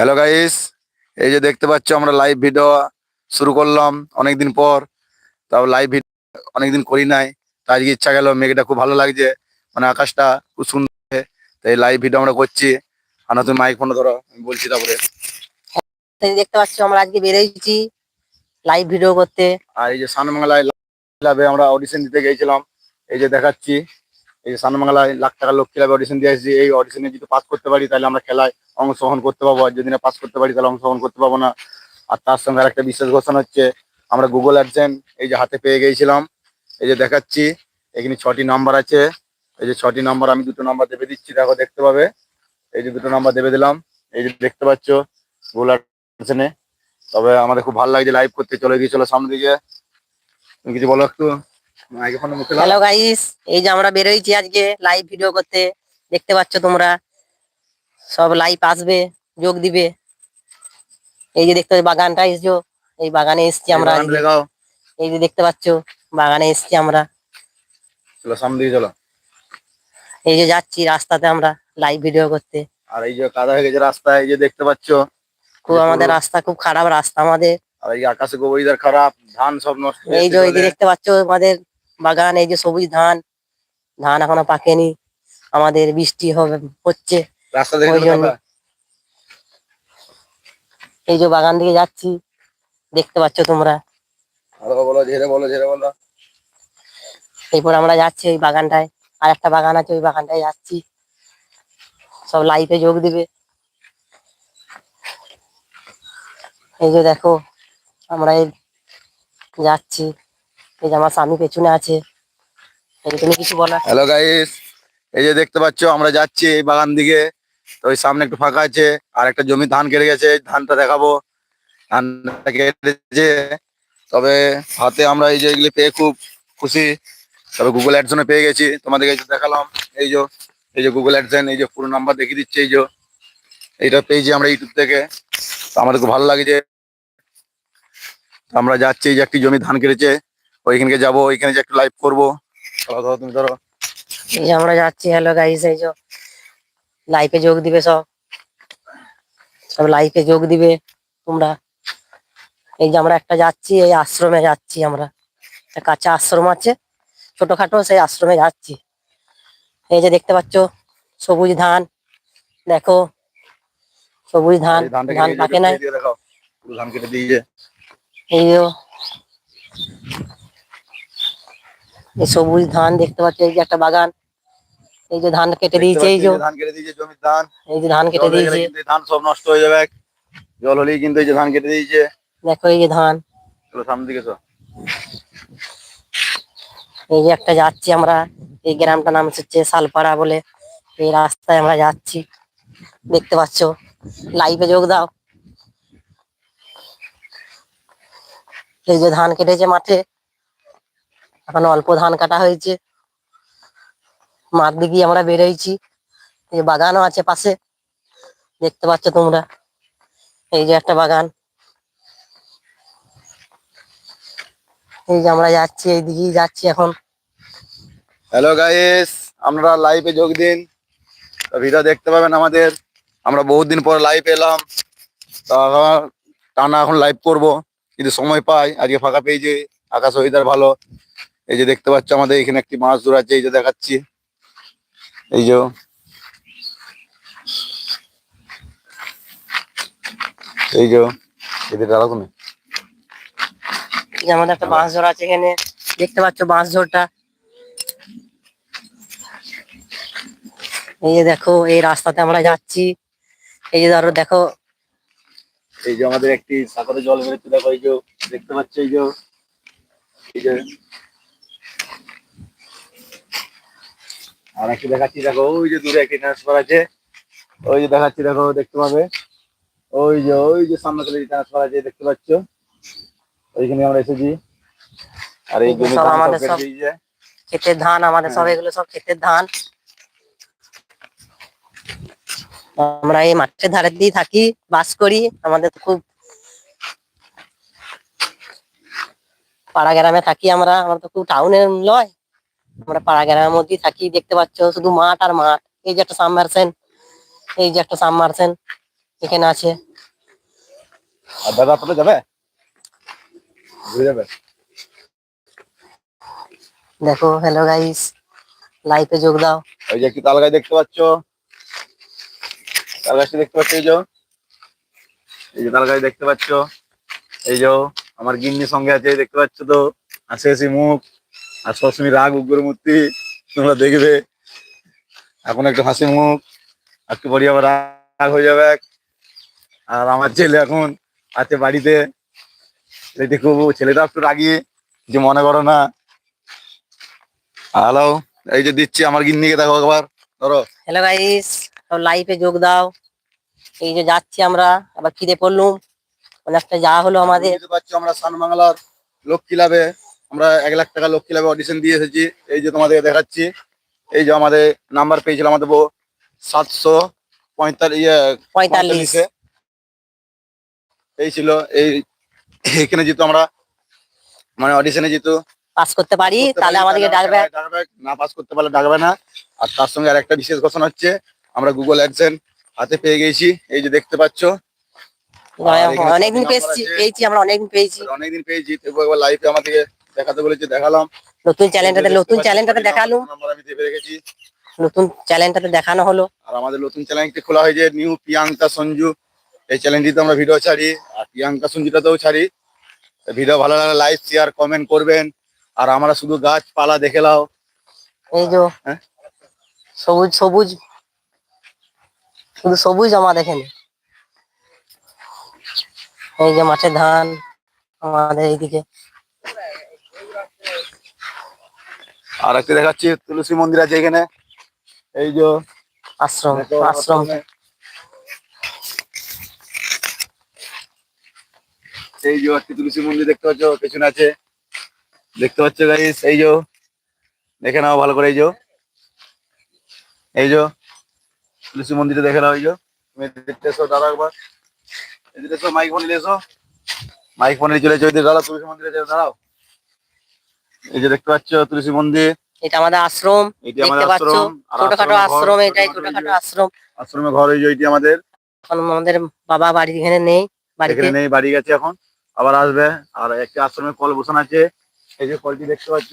Hello guys এই যে দেখতে পাচ্ছ আমরা লাইভ ভিডিও শুরু করলাম অনেকদিন পর। তাও লাইভ ভিডিও অনেকদিন করি নাই। তাই আজকে ইচ্ছা গেল মেঘটা খুব ভালো লাগছে। মানে আকাশটা খুব সুন্দর তাই লাইভ ভিডিও আমরা করছি। আর না তুমি মাইক ফোন ধরো আমি বলছি তারপরে। দেখতে পাচ্ছ আমরা আজকে বেরিয়েছি লাইভ ভিডিও করতে। আর এই যে সানবাংলায় ক্লাবে আমরা অডিশন দিতে গিয়েছিলাম। এই যে দেখাচ্ছি। এই যে সানবাংলায় লাখ টাকা লোক ক্লাবে অডিশন দিয়ে এসেছি এই অডিশনে যদি পাস করতে পারি তাহলে আমরা খেলায় অংশগ্রহণ করতে পারব আর যদি না পাস করতে পারি তাহলে অংশগ্রহণ করতে পারব না। আর তার সঙ্গে আরেকটা বিশেষ ঘোষণা হচ্ছে, আমরা গুগল অ্যাডসেন এই যে হাতে পেয়ে গিয়েছিলাম, এই যে দেখাচ্ছি, এখানে ছটি নাম্বার আছে। এই যে ছটি নাম্বার আমি দুটো নাম্বার দেবে দিচ্ছি, দেখো দেখতে পাবে। এই যে দুটো নাম্বার দেবে দিলাম, এই যে দেখতে পাচ্ছ গুগল অ্যাডসেনে তবে আমাদের খুব ভালো লাগছে লাইভ করতে চলে গিয়েছিল সামনে দিকে। তুমি কিছু বলো একটু? হ্যালো গাইস এই যে আমরা বেরোইছি আজকে লাইভ ভিডিও করতে। দেখতে পাচ্ছ তোমরা সব লাইভ আসবে যোগ দিবে। এই যে দেখতে পাচ্ছ বাগানটা এসছো এই বাগানে এসছি আমরা। এই যে দেখতে পাচ্ছ বাগানে এসছি আমরা। চলো সামনে দিকে চলো। এই যে যাচ্ছি রাস্তাতে আমরা লাইভ ভিডিও করতে। আর এই যে কাদা হয়ে গেছে রাস্তা এই যে দেখতে পাচ্ছ। খুব আমাদের রাস্তা খুব খারাপ রাস্তা আমাদের। আর এই আকাশে খারাপ ধান সব নষ্ট এই যে এই যে দেখতে পাচ্ছ আমাদের বাগান এই যে সবুজ ধান। ধান এখনও পাকেনি। আমাদের বৃষ্টি হবে হচ্ছে। রাস্তা দেখে? এই যে বাগান দিকে যাচ্ছি দেখতে পাচ্ছ তোমরা। আরও বলো ঝেড়ে বলো ঝেড়ে বলো। এরপর আমরা যাচ্ছি ওই বাগানটায়। আর একটা বাগান আছে ওই বাগানটায় যাচ্ছি। সব লাইফে যোগ দিবে। এই যে দেখো আমরা এই যাচ্ছি। এই যে আমার স্বামী পেছনে আছে। এই তুমি কিছু বলো। হ্যালো গাইস এই যে দেখতে পাচ্ছ আমরা যাচ্ছি এই বাগান দিকে। তো ওই সামনে একটু ফাঁকা আছে, আর একটা জমি ধান কেটে গেছে ধানটা দেখাবো। ধানটা তবে হাতে আমরা এই যে এগুলি পেয়ে খুব খুশি। তবে গুগল অ্যাডসনে পেয়ে গেছি। তোমাদেরকে যে দেখালাম, এই যে এই যে গুগল অ্যাডসেন এই যে পুরো নাম্বার দেখিয়ে দিচ্ছে, এই যে, এইটা পেয়েছি আমরা ইউটিউব থেকে। তো আমাদের খুব ভালো লাগছে তো আমরা যাচ্ছি, এই যে একটি জমি ধান কেটেছে, ওইখানকে যাব, ওইখানে যে একটু লাইভ করব। তুমি ধরো। এই যে আমরা যাচ্ছি হ্যালো গাইস এই যে লাইফে যোগ দিবে সব। সব লাইফে যোগ দিবে তোমরা। এই যে আমরা একটা যাচ্ছি এই আশ্রমে যাচ্ছি আমরা। একটা কাঁচা আশ্রম আছে ছোটখাটো সেই আশ্রমে যাচ্ছি। এই যে দেখতে পাচ্ছ সবুজ ধান দেখো। সবুজ ধান এই ধানটা ধান কেটে পাকে নাই। দিয়ে দেখাও। পুরো ধান কেটে দিয়েছে এই যে এই সবুজ ধান দেখতে পাচ্ছ এই যে একটা বাগান। এই যে ধান কেটে দিয়েছে এই যে ধান কেটে দিয়েছে জমির ধান। এই যে ধান কেটে দিয়েছে। ধান সব নষ্ট হয়ে যাবে। জল হলেই কিন্তু এই যে ধান কেটে দিয়েছে। দেখো এই যে ধান। চলো সামনে দিকে এসো। এই যে একটা যাচ্ছি আমরা এই গ্রামটার নাম হচ্ছে শালপাড়া বলে। এই রাস্তায় আমরা যাচ্ছি। দেখতে পাচ্ছ লাইভে যোগ দাও। এই যে ধান কেটেছে মাঠে। এখন অল্প ধান কাটা হয়েছে। মাঠ দিকে আমরা বেরোইছি। এই বাগানও আছে পাশে। দেখতে পাচ্ছ তোমরা। এই যে একটা বাগান। এই যে আমরা যাচ্ছি, এই দিকেই যাচ্ছি এখন। হ্যালো গাইস আমরা লাইভে যোগ দিন। ভিডিও দেখতে পাবেন আমাদের। আমরা বহুত দিন পর লাইভ এলাম। তা টানা এখন লাইভ করব। কিন্তু সময় পাই, আজকে ফাঁকা পেয়েছি, আকাশ ওয়েদার ভালো। এই যে দেখতে পাচ্ছ আমাদের এখানে একটি মাছ দূর আছে এই যে দেখাচ্ছি। এই যে এই যে এদের এই যে আমাদের একটা বাঁশ ঝোড় আছে এখানে দেখতে পাচ্ছ বাঁশ ঝোড়টা এই যে দেখো এই রাস্তাতে আমরা যাচ্ছি এই যে ধরো দেখো এই যে আমাদের একটি সাগরে জল বেরোচ্ছে দেখো এই যে দেখতে পাচ্ছ এই যে এই যে আর একটু দেখাচ্ছি দেখো ওই যে দূরে একটি ট্রান্সফার আছে। ওই যে দেখাচ্ছি দেখো দেখতে পাবে? ওই যে ওই যে সামনে ট্রান্সফার আছে দেখতে পাচ্ছ? ওইখানে আমরা এসেছি। আর এই সব আমাদের সব- ক্ষেতের ধান আমাদের সব হ্যাঁ। এগুলো সব ক্ষেতের ধান। আমরা এই মাঠের ধারে দিয়ে থাকি বাস করি আমাদের তো খুব পাড়া গ্রামে থাকি আমরা আমরা তো খুব টাউনে নয় আমরা পাড়া গ্রামের মধ্যেই থাকি দেখতে পাচ্ছ শুধু মাঠ আর মাঠ। এই যে একটা সাবমার্সেন এই যে একটা সাবমার্সেন এখানে আছে। আর দাদা আপনারা যাবে? ঘুরে যাবে? দেখো হ্যালো গাইস লাইভে যোগ দাও। ওই যে একটি তাল গাছ দেখতে পাচ্ছ। তাল গাছটি দেখতে পাচ্ছ এই যে। এই যে তাল গাছ দেখতে পাচ্ছ। এই যে আমার গিন্নির সঙ্গে আছে দেখতে পাচ্ছ তো। হাসি হাসি মুখ। আর সবসময় রাগ উগ্র মূর্তি তোমরা দেখবে। এখন একটু হাসি মুখ একটু পরে আবার রাগ হয়ে যাবে। আর আমার ছেলে এখন আছে বাড়িতে। খুব ছেলেটা একটু রাগি যে মনে করো না। হ্যালো এই যে দিচ্ছি আমার গিন্নিকে দেখো একবার ধরো। হ্যালো গাইস লাইভে যোগ দাও। এই যে যাচ্ছি আমরা আবার খিদে পড়লুম। অনেকটা যাওয়া হলো আমাদের। আমরা সানবাংলার লক্ষ্মী লাভে। আমরা এক লাখ টাকা লক্ষ্মী লাভে অডিশন দিয়ে এসেছি। এই যে তোমাদের দেখাচ্ছি এই যে আমাদের নাম্বার পেয়েছিল আমাদের বউ সাতশো পঁয়তাল্লিশ ইয়ে পঁয়তাল্লিশে। এই ছিল এই এখানে যেহেতু আমরা মানে অডিশনে যেহেতু পাস করতে পারি তাহলে আমাদেরকে ডাকবে। না পাস করতে পারলে ডাকবে না। আর তার সঙ্গে আরেকটা বিশেষ ঘোষণা হচ্ছে আমরা গুগল হাতে পেয়ে গেছি। এই যে দেখতে পাচ্ছ। অনেকদিন পেয়েছি পেয়েছি আমরা অনেকদিন পেয়েছি। অনেকদিন পেয়েছি আমাদেরকে দেখাতে বলেছে দেখালাম। নতুন চ্যানেলটাতে নতুন চ্যানেলটাতে দেখাল নাম্বার- আমি চেপে রেখেছি। নতুন চ্যানেলটাতে দেখানো হলো। আর আমাদের নতুন চ্যানেলটি খোলা হয়েছে নিউ প্রিয়াঙ্কা সঞ্জু এই চ্যানেলটিতে আমরা ভিডিও ছাড়ি আর প্রিয়াঙ্কা সঞ্জুটাতেও ছাড়ি। ভিডিও ভালো লাগলে লাইক শেয়ার কমেন্ট করবেন। আর আমরা শুধু গাছপালা দেখে নাও এই যে হ্যাঁ? সবুজ সবুজ। শুধু সবুজ আমার দেখেন এই যে মাঠে ধান আমাদের এইদিকে। আর একটু দেখাচ্ছি তুলসী মন্দির আছে এখানে। এই যে আশ্রম আশ্রম। এই যে একটি তুলসী মন্দির দেখতে পাচ্ছ পেছনে আছে। দেখতে পাচ্ছ গাইস এই যে দেখে নাও ভালো করে এই যে। এই যে তুলসী মন্দিরে দেখে নাও এই যে। তুমি দেখতে এসো দাঁড়া একবার। এদিকে এসো মাইক ফোন নিয়ে এসো। মাইক ফোন নিয়ে চলে এসো এদিকে দাঁড়াও তুলসী মন্দিরে দাঁড়াও। এই যে দেখতে পাচ্ছ তুলসী মন্দির। এটা আমাদের আশ্রম এটি আমাদের আশ্রম ছোটখাটো আশ্রম এটাই ছোটখাটো আশ্রম। আশ্রমে ঘর এই যে এটি আমাদের। এখন আমাদের বাবা বাড়ি এখানে নেই বাড়িতে। এখানে নেই বাড়ি গেছে এখন আবার আসবে। আর একটা আশ্রমে কল বসানো আছে। এই যে কলটি দেখতে পাচ্ছ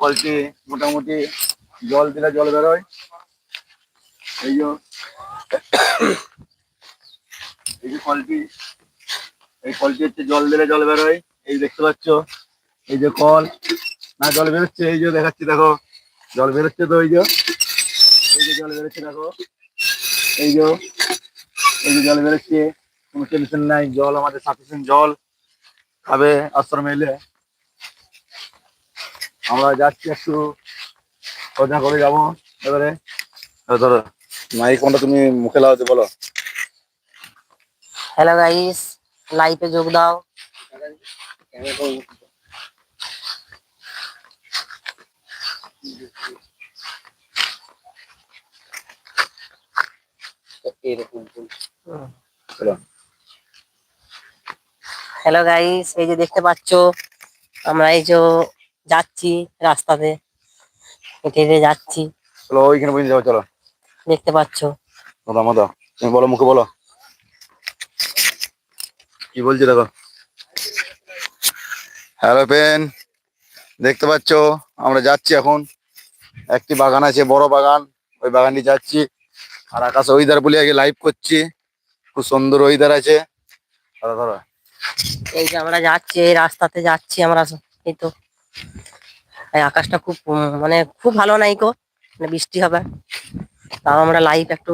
কলটি মোটামুটি জল দিলে জল বেরোয়। এই যে এই যে কলটি এই কলটি হচ্ছে জল দিলে জল বেরোয়। এই দেখতে পাচ্ছ এই যে কল না জল বেরোচ্ছে এই যে দেখাচ্ছি দেখো। জল বেরোচ্ছে তো এই যে। এই যে জল বেরোচ্ছে দেখো। এই যে এই যে জল বেরোচ্ছে। কোনো টেনশন নাই জল আমাদের সাফিসিয়েন্ট জল। খাবে আশ্রমে এলে। আমরা যাচ্ছি একটু সোজা করে যাব এবারে। এবার ধরো। মাইক কোনটা তুমি মুখে লাগাতে বলো। হ্যালো গাইস লাইভে যোগ দাও। হ্যালো গাইস এই যে দেখতে পাচ্ছ আমরা এই যে যাচ্ছি রাস্তাতে। হেঁটে হেঁটে যাচ্ছি। চলো ওইখানে বুঝে যাব চলো। দেখতে পাচ্ছ। মতো মতো তুমি বলো মুখে বলো। কি বলছি দেখো। হ্যালো পেন দেখতে পাচ্ছ, আমরা যাচ্ছি এখন। একটি বাগান আছে, বড় বাগান। ওই বাগানটি যাচ্ছি। আর আকাশ ওইদার বলে, আগে লাইভ করছি। খুব সুন্দর ওইদার আছে। ধরো এই যে আমরা যাচ্ছি, এই রাস্তাতে যাচ্ছি আমরা। এই তো আকাশটা খুব মানে খুব ভালো নাই কো মানে বৃষ্টি হবে। তাও আমরা লাইভ একটু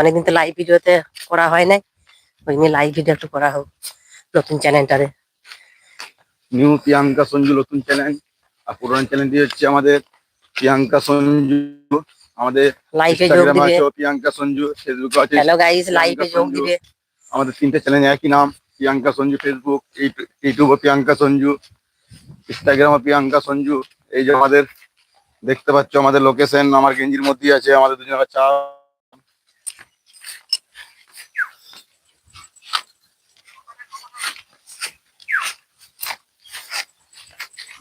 অনেকদিন তো লাইভ ভিডিওতে করা হয় নাই। ওই নিয়ে লাইভ ভিডিও একটু করা হোক নতুন চ্যানেলটারে নিউ প্রিয়াঙ্কা সঞ্জু নতুন চ্যানেল আর পুরনো চ্যানেলটি হচ্ছে আমাদের প্রিয়াঙ্কা সঞ্জু। আমাদের ইনস্টাগ্রামে আছে প্রিয়াঙ্কা সঞ্জু ফেসবুক আছে হ্যালো গাইস লাইভে যোগ দিবে। আমাদের তিনটে চ্যানেল একই নাম প্রিয়াঙ্কা সঞ্জু ফেসবুক ইউটিউবে প্রিয়াঙ্কা সঞ্জু ইনস্টাগ্রামে প্রিয়াঙ্কা সঞ্জু। এই যে আমাদের দেখতে পাচ্ছ আমাদের লোকেশন আমার গেঞ্জির মধ্যেই আছে আমাদের দুজনের চা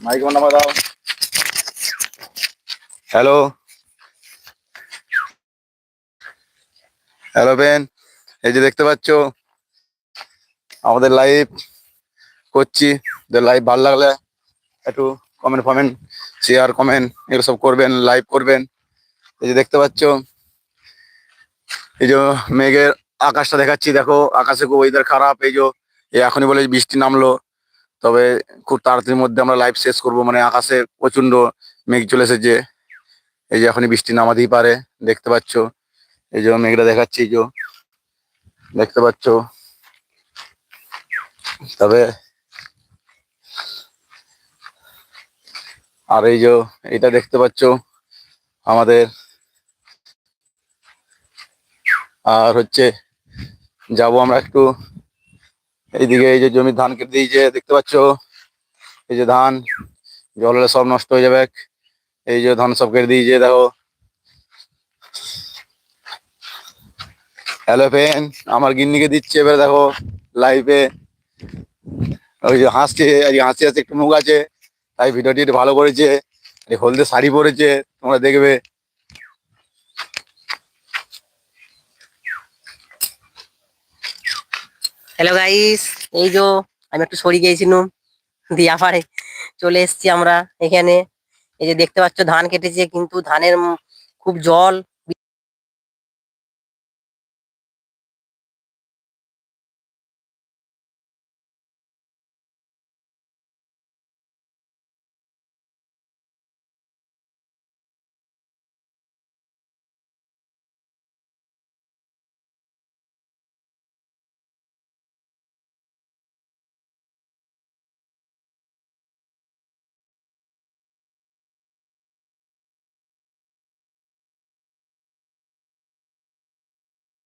মাইক নাম্বার দাও। হ্যালো। হ্যালো বেন, এই যে দেখতে পাচ্ছ, আমাদের লাইভ করছি। লাইভ ভালো লাগলে একটু কমেন্ট ফমেন্ট শেয়ার কমেন্ট এগুলো সব করবেন লাইভ করবেন। এই যে দেখতে পাচ্ছ, এই যে মেঘের আকাশটা দেখাচ্ছি, দেখো, আকাশে খুব ওয়েদার খারাপ, এই যে এখনই বলে বৃষ্টি নামলো। তবে খুব তাড়াতাড়ির মধ্যে আমরা লাইভ শেষ করব। মানে আকাশে প্রচণ্ড মেঘ চলে এসেছে এই যে এখনই বৃষ্টি নামাতেই পারে, দেখতে পাচ্ছ। এই যে মেঘটা দেখাচ্ছি, এই যে দেখতে পাচ্ছ। তবে আর এই যে এটা দেখতে পাচ্ছ আমাদের। আর হচ্ছে যাব আমরা একটু এইদিকে এই যে জমির ধান কেটে দিয়েছে, দেখতে পাচ্ছ? এই যে ধান জল হলে সব নষ্ট হয়ে যাবে। এই যে ধান সব কেটে দিয়েছে, দেখো। হ্যালো ফেন আমার গিন্নিকে দিচ্ছে, এবারে দেখো লাইভে ওই যে হাসছে আজকে হাসি হাসি একটু মুখ আছে। তাই ভিডিওটি ভালো করেছে। হলদে শাড়ি পরেছে, তোমরা দেখবে। হ্যালো গাইস এই যে, আমি একটু সরি গিয়েছিলাম দিয়া পারে চলে এসছি আমরা এখানে। এই যে, দেখতে পাচ্ছ, ধান কেটেছে, কিন্তু ধানের খুব জল